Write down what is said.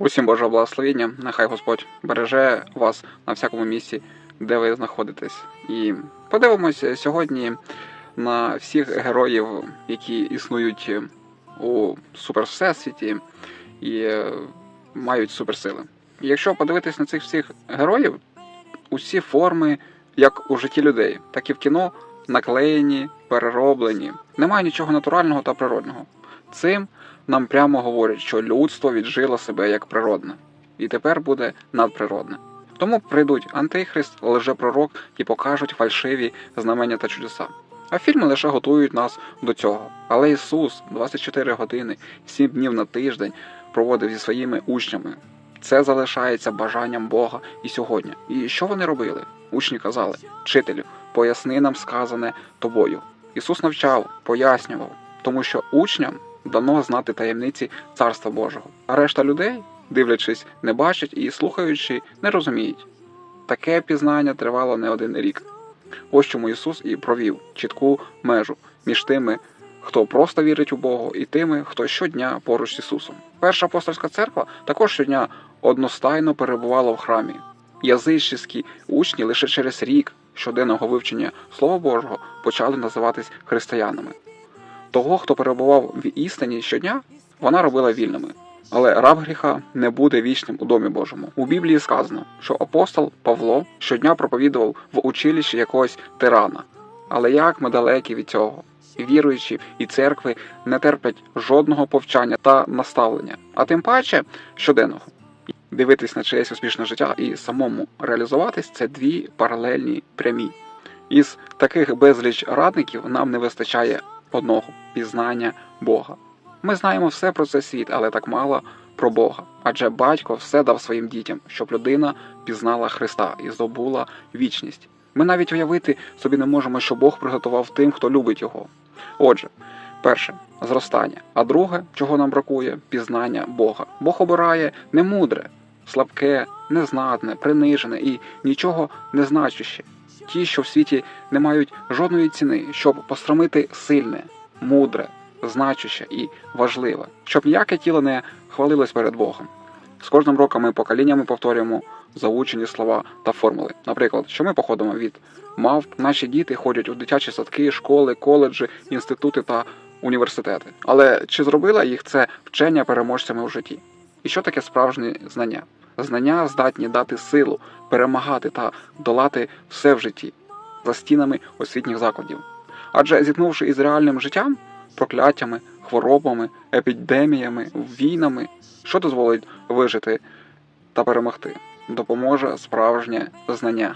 Усім Божого благословення, нехай Господь береже вас на всякому місці, де ви знаходитесь. І подивимося сьогодні на всіх героїв, які існують у супервсесвіті і е, мають суперсили. І якщо подивитись на цих всіх героїв, усі форми, як у житті людей, так і в кіно, наклеєні, перероблені. Немає нічого натурального та природного. Цим нам прямо говорять, що людство віджило себе як природне, і тепер буде надприродне. Тому прийдуть антихрист, лжепророк і покажуть фальшиві знамення та чудеса. А фільми лише готують нас до цього. Але Ісус 24 години, 7 днів на тиждень проводив зі своїми учнями. Це залишається бажанням Бога і сьогодні. І що вони робили? Учні казали: Вчителю, поясни нам сказане тобою. Ісус навчав, пояснював, тому що учням дано знати таємниці Царства Божого. А решта людей, дивлячись, не бачать і слухаючи, не розуміють. Таке пізнання тривало не один рік. Ось чому Ісус і провів чітку межу між тими, хто просто вірить у Бога, і тими, хто щодня поруч з Ісусом. Перша апостольська церква також щодня одностайно перебувала в храмі. Язичські учні лише через рік щоденного вивчення Слова Божого почали називатись християнами. Того, хто перебував в істині щодня, вона робила вільними. Але раб гріха не буде вічним у домі Божому. У Біблії сказано, що апостол Павло щодня проповідував в училищі якогось тирана. Але як ми далекі від цього? Віруючі і церкви не терплять жодного повчання та наставлення, а тим паче щоденного. Дивитись на чиєсь успішне життя і самому реалізуватись це дві паралельні прямі. Із таких безліч радників нам не вистачає одного пізнання Бога. Ми знаємо все про цей світ, але так мало про Бога. Адже батько все дав своїм дітям, щоб людина пізнала Христа і здобула вічність. Ми навіть уявити собі не можемо, що Бог приготував тим, хто любить його. Отже, перше зростання, а друге, чого нам бракує, пізнання Бога. Бог обирає не мудре, слабке, незнатне, принижене і нічого не значуще. Ті, що в світі не мають жодної ціни, щоб постромити сильне, мудре, значуще і важливе, щоб ніяке тіло не хвалилось перед Богом. З кожним роком ми поколіннями повторюємо заучені слова та формули. Наприклад, що ми походимо від мавп, наші діти ходять у дитячі садки, школи, коледжі, інститути та університети. Але чи зробила їх це вчення переможцями у житті? І що таке справжнє знання? Знання здатні дати силу, перемагати та долати все в житті за стінами освітніх закладів. Адже зіткнувши із реальним життям, прокляттями, хворобами, епідеміями, війнами, що дозволить вижити та перемогти, допоможе справжнє знання.